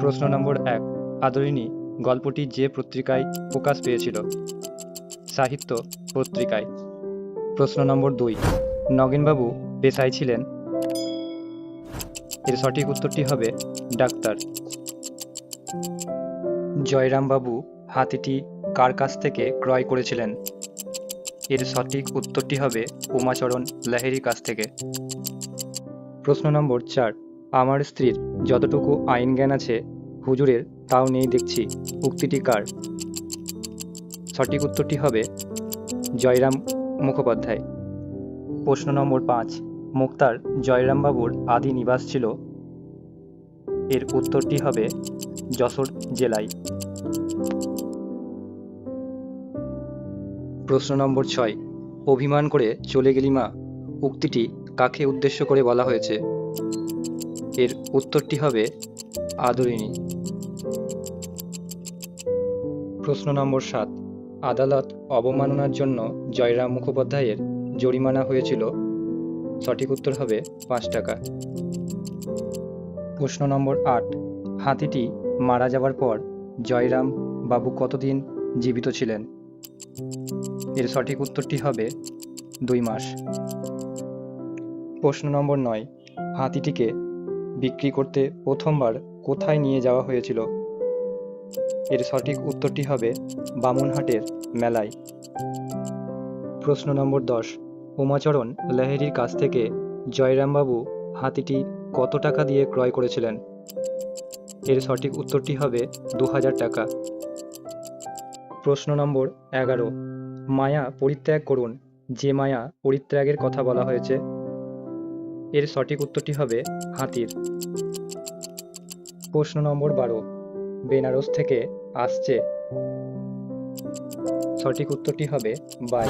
প্রশ্ন নম্বর এক। আদরিণী, গল্পটি যে পত্রিকায় প্রকাশ পেয়েছিল। সাহিত্য পত্রিকায়। প্রশ্ন নম্বর দুই। নগেনবাবু পেশায় ছিলেন? এর সঠিক উত্তরটি হবে ডাক্তার। জয়রামবাবু হাতিটি কার কাছ থেকে ক্রয় করেছিলেন? এর সঠিক উত্তরটি হবে উমাচরণ লাহেরির কাছ থেকে। প্রশ্ন নম্বর চার। আমার স্ত্রীর যতটুকু আইন জ্ঞান আছে, হুজুরের তাও নেই দেখছি। উক্তিটি কার? সঠিক উত্তরটি হবে জয়রাম মুখোপাধ্যায়। প্রশ্ন নম্বর পাঁচ। মুক্তার জয়রামবাবুর আদি নিবাস ছিল। এর উত্তরটি হবে যশোর জেলায়। প্রশ্ন নম্বর ছয়। অভিমান করে চলে গেলি মা। উক্তিটি কাকে উদ্দেশ্য করে বলা হয়েছে? এর উত্তরটি হবে আদরিণী। প্রশ্ন নম্বর সাত। আদালত অবমাননার জন্য জয়রাম মুখোপাধ্যায়ের জরিমানা হয়েছিল। সঠিক উত্তর হবে পাঁচ টাকা। প্রশ্ন নম্বর আট। হাতিটি মারা যাওয়ার পর জয়রাম বাবু কতদিন জীবিত ছিলেন? এর সঠিক উত্তরটি হবে দুই মাস। প্রশ্ন নম্বর নয়। হাতিটিকে বিক্রি করতে প্রথমবার কোথায় নিয়ে যাওয়া হয়েছিল? এর সঠিক উত্তরটি হবে বামুনহাটের মেলায়। প্রশ্ন নম্বর দশ। উমাচরণ লাহিড়ির কাছ থেকে জয়রামবাবু হাতিটি কত টাকা দিয়ে ক্রয় করেছিলেন? এর সঠিক উত্তরটি হবে দু হাজার টাকা। প্রশ্ন নম্বর এগারো। মায়া পরিত্যাগ করুন। যে মায়া পরিত্যাগের কথা বলা হয়েছে এর সঠিক উত্তরটি হবে হাতির। প্রশ্ন নম্বর বারো, বেনারস থেকে আসছে। সঠিক উত্তরটি হবে বাই।